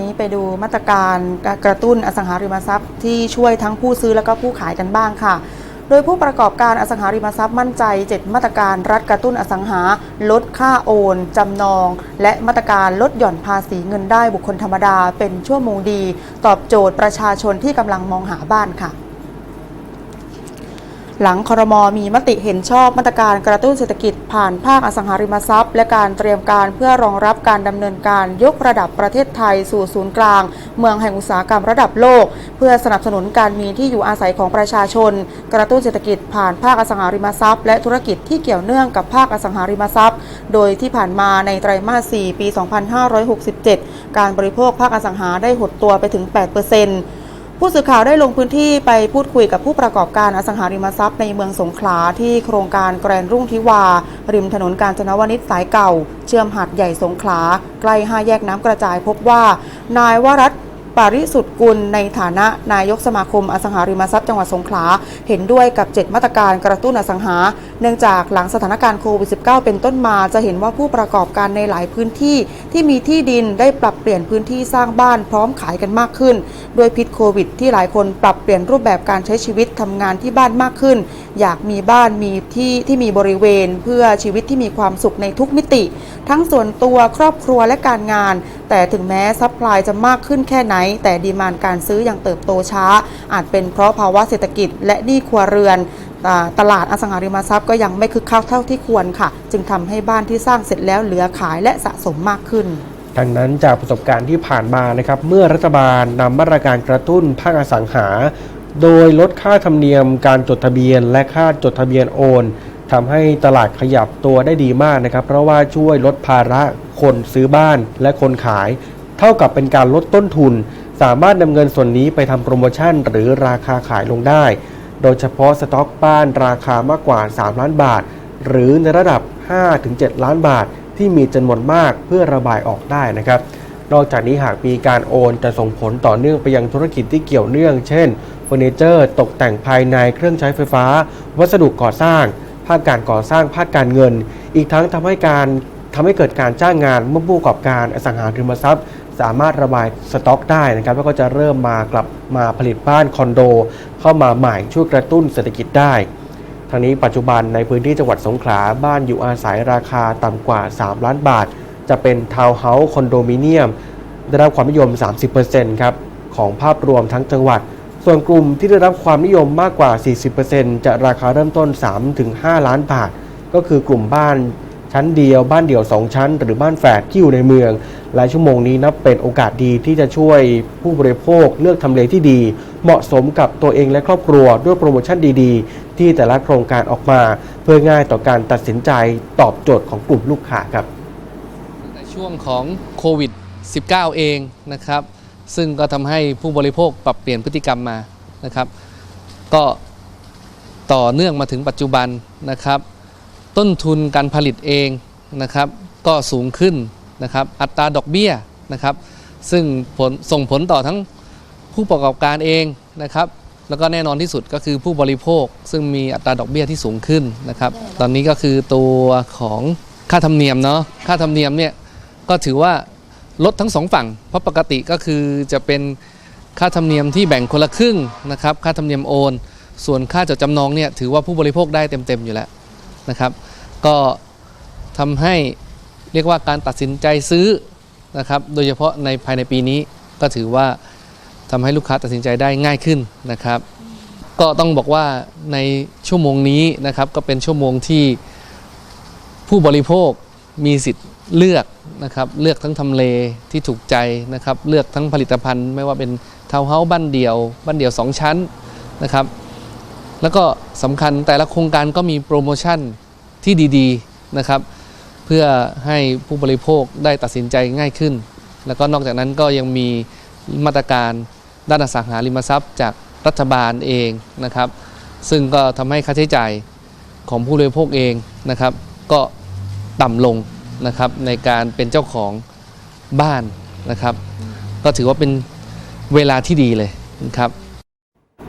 นี้ไปดูมาตรการกระตุ้นอสังหาริมทรัพย์ที่ช่วยทั้งผู้ซื้อและก็ผู้ขายกันบ้างค่ะ โดยผู้ประกอบการอสังหาริมทรัพย์มั่นใจ 7 มาตรการรัฐกระตุ้นอสังหา ลดค่าโอน จำนอง และมาตรการลดหย่อนภาษีเงินได้บุคคลธรรมดา เป็นชั่วโมงดี ตอบโจทย์ประชาชนที่กำลังมองหาบ้านค่ะ หลังครมมีมติเห็นชอบมาตรการกระตุ้นเศรษฐกิจผ่านภาคอสังหาริมทรัพย์ และการเตรียมการเพื่อรองรับการดำเนินการยกระดับประเทศไทยสู่ศูนย์กลาง เมืองแห่งอุตสาหกรรมระดับโลก เพื่อสนับสนุนการมีที่อยู่อาศัยของประชาชน กระตุ้นเศรษฐกิจผ่านภาคอสังหาริมทรัพย์ และธุรกิจที่เกี่ยวเนื่องกับภาคอสังหาริมทรัพย์ โดยที่ผ่านมาในไตรมาส 4 ปี 2567 การบริโภคภาคอสังหาได้หดตัวไปถึง 8% ผู้สื่อข่าวได้ลงพื้นที่ไปพูดคุยกับผู้ประกอบการอสังหาริมทรัพย์ในเมืองสงขลาที่โครงการแกรนรุ่งทิวา ริมถนนการจนวนิชสายเก่า เชื่อมหาดใหญ่สงขลา ใกล้ห้าแยกน้ำกระจายพบว่า นายวรัตน์ ปาริสุทธิ์กุลในฐานะนายกสมาคมอสังหาริมทรัพย์จังหวัดสงขลา เห็นด้วยกับ 7 มาตรการกระตุ้นอสังหา เนื่องจากหลังสถานการณ์โควิด -19 เป็นต้นมา จะเห็นว่าผู้ประกอบการในหลายพื้นที่ ที่มีที่ดินได้ปรับเปลี่ยนพื้นที่สร้างบ้านพร้อมขายกันมากขึ้น ด้วยพิษโควิด ที่หลายคนปรับเปลี่ยนรูปแบบการใช้ชีวิตทำงานที่บ้านมากขึ้น อยากมีบ้านมีที่ที่มีบริเวณเพื่อชีวิตที่มีความสุขในทุกมิติ ทั้งส่วนตัวครอบครัวและการงาน แต่ถึงแม้ซัพพลายจะมากขึ้นแค่ไหน แต่ดีมานการซื้อยังเติบโตช้า อาจเป็นเพราะภาวะเศรษฐกิจและหนี้ครัวเรือนตลาดอสังหาริมทรัพย์ก็ยังไม่คึกคักเท่าที่ควรค่ะ จึงทำให้บ้านที่สร้างเสร็จแล้วเหลือขายและสะสมมากขึ้นดังนั้นจากประสบการณ์ที่ผ่านมานะครับเมื่อรัฐบาลนำมาตรการกระตุ้นภาคอสังหา โดยลดค่าธรรมเนียมการจดทะเบียน และค่าจดทะเบียนโอนทำให้ตลาดขยับตัวได้ดีมากนะครับ เพราะว่าช่วยลดภาระคนซื้อบ้านและคนขาย เท่ากับเป็นการลดต้นทุน สามารถนำเงินส่วนนี้ไปทำโปรโมชั่น หรือราคาขายลงได้ โดยเฉพาะสต็อกบ้านราคามากกว่า 3 ล้านบาท หรือในระดับ 5-7 ล้านบาท ที่มีจำนวนมากเพื่อระบายออกได้นะครับ นอกจากนี้หากมีการโอนจะส่งผลต่อเนื่องไปยังธุรกิจที่เกี่ยวเนื่อง เช่นเฟอร์นิเจอร์ตกแต่งภายในเครื่องใช้ไฟฟ้า วัสดุก่อสร้าง ภาคการก่อสร้างภาคการเงิน อีกทั้งทำให้การทำให้เกิดการจ้างงานเมื่อผู้ประกอบการอสังหาริมทรัพย์ สามารถระบายสต็อกได้นะครับแล้วก็จะเริ่มมากลับมาผลิตบ้านคอนโด เข้ามาใหม่ช่วยกระตุ้นเศรษฐกิจได้ทางนี้ปัจจุบันในพื้นที่จังหวัดสงขลาบ้านอยู่อาศัยราคาต่ำกว่า 3 ล้านบาท จะเป็นทาวน์เฮาส์คอนโดมิเนียม ได้รับความนิยม 30%ครับของภาพรวมทั้งจังหวัด ส่วนกลุ่มที่ได้รับความนิยมมากกว่า 40%จะราคาเริ่มต้น 3-5 ล้านบาท ก็คือกลุ่มบ้านชั้นเดียวบ้านเดี่ยว 2 ชั้น หรือบ้านแฝดที่อยู่ในเมืองและชั่วโมงนี้นับเป็นโอกาสดีที่จะช่วยผู้บริโภคเลือกทำเลที่ดี เหมาะสมกับตัวเองและครอบครัวด้วยโปรโมชั่นดีๆ ที่แต่ละโครงการออกมา เพื่อง่ายต่อการตัดสินใจตอบโจทย์ของกลุ่มลูกค้าครับ ช่วงของโควิด -19 เองนะครับ ซึ่งก็ทำให้ผู้บริโภคปรับเปลี่ยนพฤติกรรมมานะครับ ก็ต่อเนื่องมาถึงปัจจุบันนะครับ ต้นทุนการผลิตเองนะครับ ก็สูงขึ้นนะครับ อัตราดอกเบี้ยนะครับ ซึ่งผลส่งผลต่อทั้งผู้ประกอบการเองนะครับแล้วก็แน่นอนที่สุดก็คือผู้บริโภคซึ่งมีอัตราดอกเบี้ยที่สูงขึ้นนะครับ ตอนนี้ก็คือตัวของค่าธรรมเนียมเนาะค่าธรรมเนียมเนี่ย ก็ถือว่าลดทั้งสองฝั่ง เพราะปกติก็คือจะเป็นค่าธรรมเนียมที่แบ่งคนละครึ่งนะครับค่าธรรมเนียมโอน ส่วนค่าจดจำนองเนี่ยถือว่าผู้บริโภคได้เต็มๆอยู่แล้วนะครับ ก็ทำให้เรียกว่าการตัดสินใจซื้อนะครับโดยเฉพาะในภายในปีนี้ก็ถือว่าทำให้ลูกค้าตัดสินใจได้ง่ายขึ้นนะครับ ก็ต้องบอกว่าในชั่วโมงนี้นะครับก็เป็นชั่วโมงที่ผู้บริโภคมีสิทธิ์ เลือกนะครับเลือกทั้งทำเลที่ถูกใจนะครับเลือกทั้งผลิตภัณฑ์ ไม่ว่าเป็นทาวน์เฮาส์บ้านเดี่ยว บ้านเดี่ยว 2 ชั้นนะครับ แล้วก็สำคัญแต่ละโครงการก็มีโปรโมชั่นที่ดีๆนะครับ เพื่อให้ผู้บริโภคได้ตัดสินใจง่ายขึ้น แล้วก็นอกจากนั้นก็ยังมีมาตรการด้านอสังหาริมทรัพย์ จากรัฐบาลเองนะครับ ซึ่งก็ทำให้ค่าใช้จ่ายของผู้บริโภคเองนะครับ ก็ต่ำลง นะครับในการเป็นเจ้าของบ้านนะครับ ก็ถือว่าเป็นเวลาที่ดีเลยนะครับ